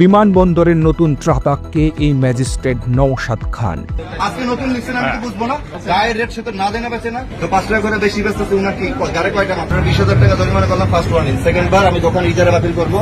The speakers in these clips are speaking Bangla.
বিমানবন্দরের নতুন ট্রাপাককে এই ম্যাজিস্ট্রেট নওশাদ খান। আজকে নতুন লিখছেন আমি তো বুঝব না? গায়ের রেট সে তো না জেনে বেছে না। তো পাঁচ টাকা করে বেশি বেচতেছে উনার কি? গাড়ি কয়টা? আপনার বিশ হাজার টাকা জরিমানা করলাম ফার্স্ট ওয়ার্নিং সেকেন্ড বার আমি দোকান ইজারা বাতিল করব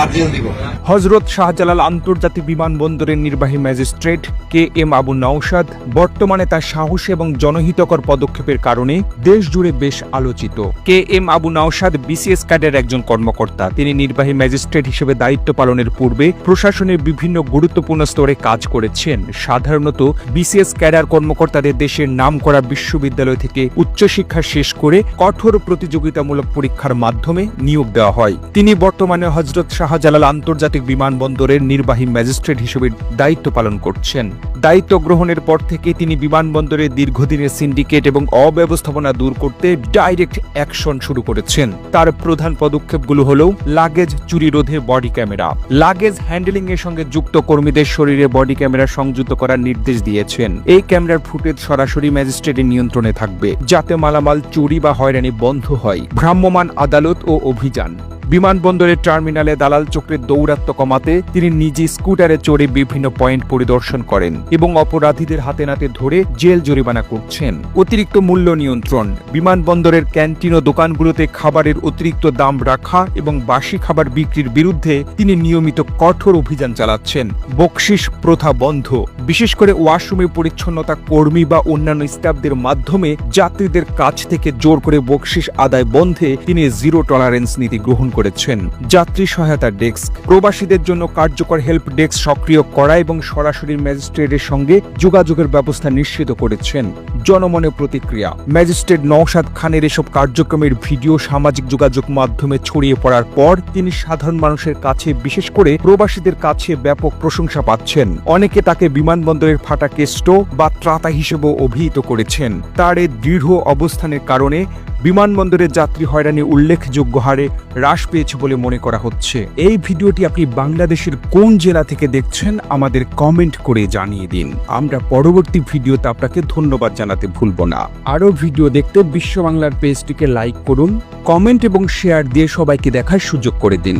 আর জেল দিব। হজরত শাহজালাল আন্তর্জাতিক বিমানবন্দরের নির্বাহী magistrate K M Abu Naushad বর্তমানে তার সাহসী এবং জনহিতকর পদক্ষেপের কারণে দেশ জুড়ে বেশ আলোচিত। K M Abu Naushad BCS ক্যাডের একজন কর্মকর্তা। তিনি নির্বাহী ম্যাজিস্ট্রেট হিসেবে দায়িত্ব পালনের পূর্বে প্রশাসনের বিভিন্ন গুরুত্বপূর্ণ স্তরে কাজ করেছেন। সাধারণত বিসিএস ক্যাডার কর্মকর্তাদের দেশের নাম করা বিশ্ববিদ্যালয় থেকে উচ্চশিক্ষা শেষ করে কঠোর প্রতিযোগিতামূলক পরীক্ষার মাধ্যমে নিয়োগ দেওয়া হয়। তিনি বর্তমানে হজরত শাহজালাল আন্তর্জাতিক বিমানবন্দরের নির্বাহী ম্যাজিস্ট্রেট হিসেবে দায়িত্ব পালন করছেন। দায়িত্ব গ্রহণের পর থেকে তিনি বিমানবন্দরের দীর্ঘদিনের সিন্ডিকেট এবং অব্যবস্থাপনা দূর করতে ডাইরেক্ট অ্যাকশন শুরু করেছেন। তার প্রধান পদক্ষেপগুলো হল লাগেজ চুরি রোধে বডি ক্যামেরা। লাগেজ হ্যান্ডেলিং এর সঙ্গে যুক্ত কর্মীদের শরীরে বডি ক্যামেরা সংযুক্ত করার নির্দেশ দিয়েছেন। এই ক্যামেরার ফুটেজ সরাসরি ম্যাজিস্ট্রেটের নিয়ন্ত্রণে থাকবে, যাতে মালামাল চুরি বা হয়রানি বন্ধ হয়। ভ্রাম্যমান আদালত ও অভিযান। বিমানবন্দরের টার্মিনালে দালাল চক্রের দৌরাত্ম কমাতে তিনি নিজে স্কুটারে চড়ে বিভিন্ন পয়েন্ট পরিদর্শন করেন এবং অপরাধীদের হাতে নাতে ধরে জেল জরিমানা করছেন। অতিরিক্ত মূল্য নিয়ন্ত্রণ, বিমানবন্দরের ক্যান্টিন ও দোকানগুলোতে খাবারের অতিরিক্ত দাম রাখা এবং বাসি খাবার বিক্রির বিরুদ্ধে তিনি নিয়মিত কঠোর অভিযান চালাচ্ছেন। বকশিস প্রথা বন্ধ। বিশেষ করে ওয়াশরুমে পরিচ্ছন্নতা কর্মী বা অন্যান্য স্টাফদের মাধ্যমে যাত্রীদের কাছ থেকে জোর করে বকশিস আদায় বন্ধে তিনি জিরো টলারেন্স নীতি গ্রহণ করেছেন। যাত্রী সহায়তা ডেস্ক। প্রবাসীদের জন্য কার্যকর হেল্প ডেস্ক সক্রিয় করা এবং সরাসরি ম্যাজিস্ট্রেটের সঙ্গে যোগাযোগের ব্যবস্থা নিশ্চিত করেছেন। জনমনে প্রতিক্রিয়া। ম্যাজিস্ট্রেট নওশাদ খানের এসব কার্যক্রমের ভিডিও সামাজিক যোগাযোগ মাধ্যমে ছড়িয়ে পড়ার পর তিনি সাধারণ মানুষের কাছে, বিশেষ করে প্রবাসীদের কাছে ব্যাপক প্রশংসা পাচ্ছেন। অনেকে তাকে বিমানবন্দরের ফাটা কেষ্ট বা ত্রাতা হিসেবেও অভিহিত করেছেন। তার এ দৃঢ় অবস্থানের কারণে বিমানবন্দরের যাত্রী হয়রানি উল্লেখযোগ্য হারে হ্রাস পেয়েছে বলে মনে করা হচ্ছে। এই ভিডিওটি আপনি বাংলাদেশের কোন জেলা থেকে দেখছেন, আমাদের কমেন্ট করে জানিয়ে দিন। আমরা পরবর্তী ভিডিওতে আপনাকে ধন্যবাদ জানাতে ভুলব না। আরও ভিডিও দেখতে বিশ্ব বাংলার পেজটিকে লাইক করুন, কমেন্ট এবং শেয়ার দিয়ে সবাইকে দেখার সুযোগ করে দিন।